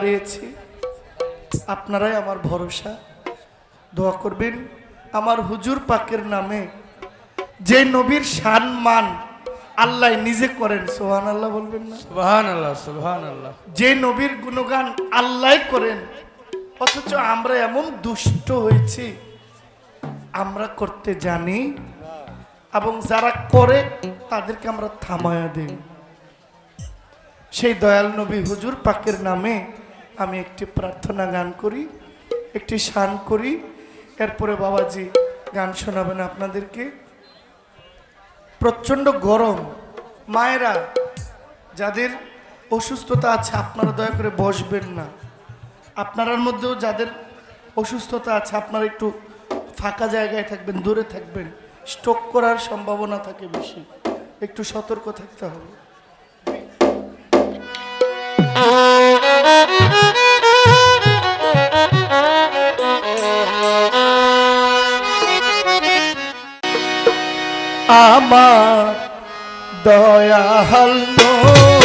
দাঁড়িয়েছি আপনারাই আমার ভরসা। দোয়া করবেন আমার হুজুর পাকের নামে যে নবীর সম্মান আল্লাহ নিজে করেন। সোহান আল্লাহ বলবেন না? সুবহান আল্লাহ সুবহান আল্লাহ যে নবীর গুণগান আল্লাহ করেন অথচ আমরা এমন দুষ্ট হয়েছি আমরা করতে জানি এবং যারা করে তাদেরকে আমরা থামায়া দিই। সেই দয়াল নবী হুজুর পাকের নামে আমি একটি প্রার্থনা গান করি, একটি শান করি। এরপরে বাবাজি গান শোনাবেন আপনাদেরকে। প্রচণ্ড গরম। মায়েরা, যাদের অসুস্থতা আছে, আপনারা দয়া করে বসবেন না। আপনারার মধ্যেও যাদের অসুস্থতা আছে, আপনারা একটু ফাঁকা জায়গায় থাকবেন, দূরে থাকবেন। স্ট্রোক করার সম্ভাবনা থাকে বেশি। একটু সতর্ক থাকতে হবে। আমার দয়াল নবী,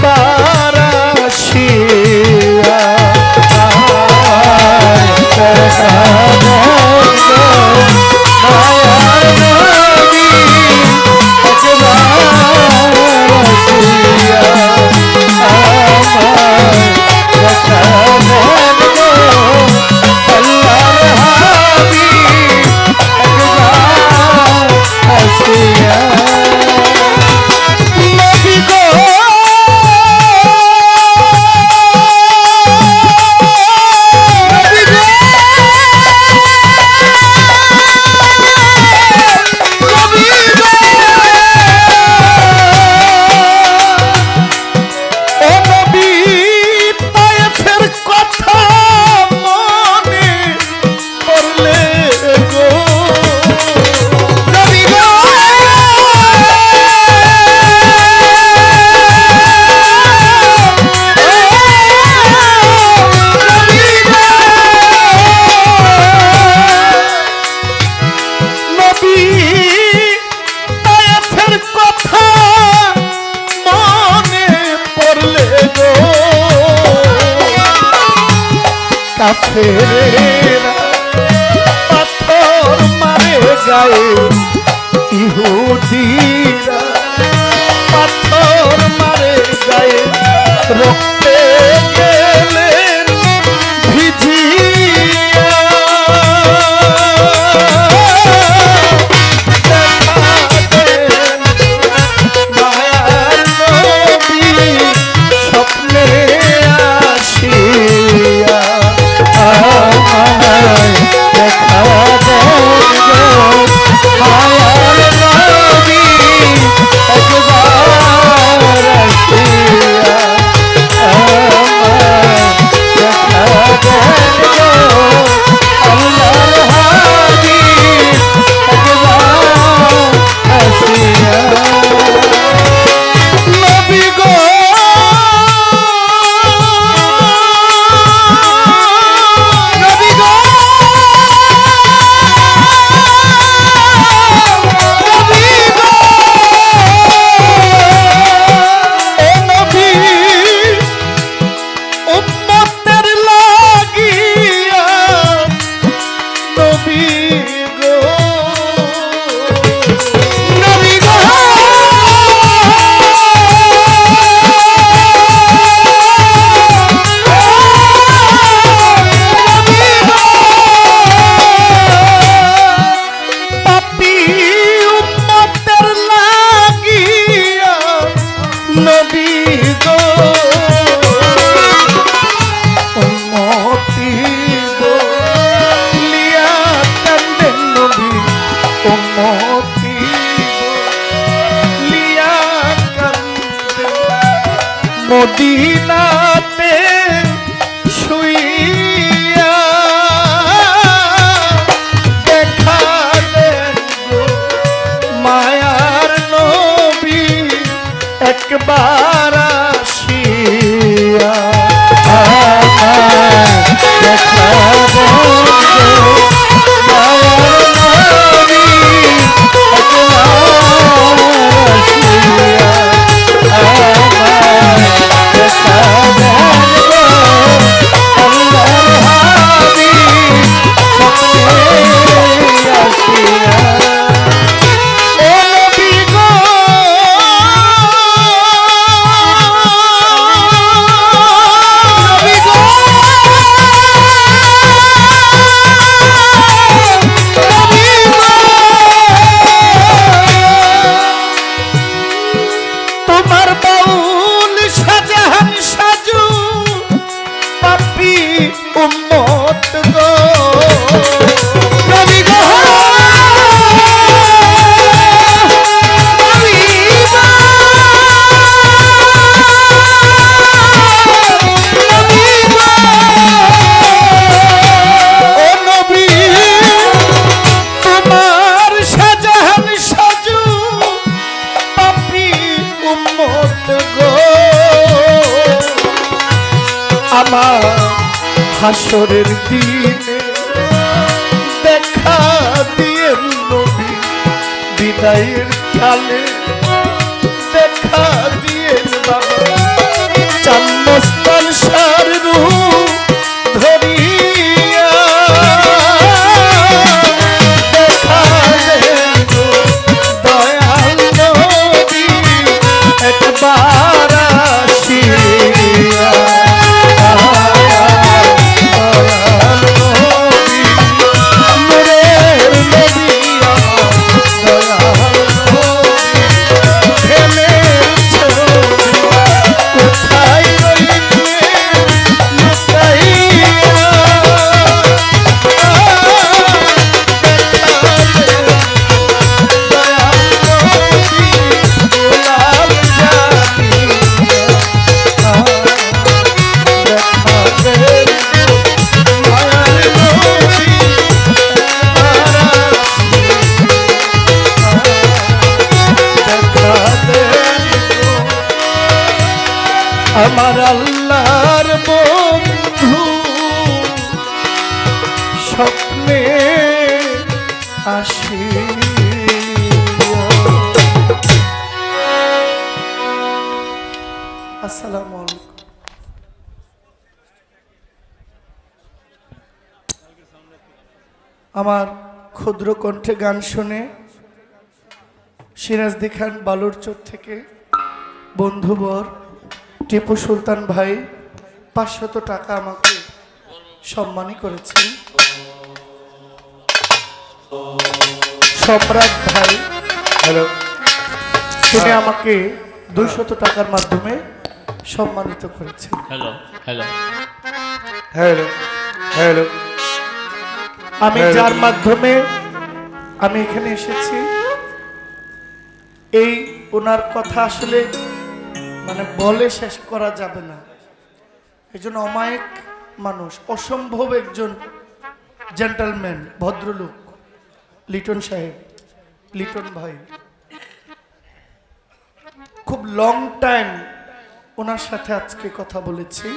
বাবা ফেরে পাথর মারে গায়ে ইহুদিরা পাথর মারে গায়ে রক্ত নবী গো। উম্মতি বলিয়া তন্দে নবী উম্মতি মোদী আমার হাসরের দিনে দেখা দিয়ে নবী বিদায়ের কালে দেখা দিয়ে বাবা আসসালামু আলাইকুম। আমার ক্ষুদ্র কণ্ঠে গান শুনে সিরাজদি খান বালুরচোর থেকে বন্ধুবর টিপু সুলতান ভাই পাঁচশত টাকা আমাকে সম্মানী করেছেন। সম্রাট ভাই হ্যালো তিনি আমাকে দুইশত টাকার মাধ্যমে সম্মানিত করেছেন হ্যালো হ্যালো হ্যালো হ্যালো আমি। যার মাধ্যমে আমি এখানে এসেছি এই ওনার কথা আসলে মানে বলে শেষ করা যাবে না। একজন অমায়িক মানুষ অসম্ভব একজন জেন্টালম্যান ভদ্রলোক লিটন সাহেব লিটন ভাই। খুব লং টাইম ওনার সাথে আজকে কথা বলেছি।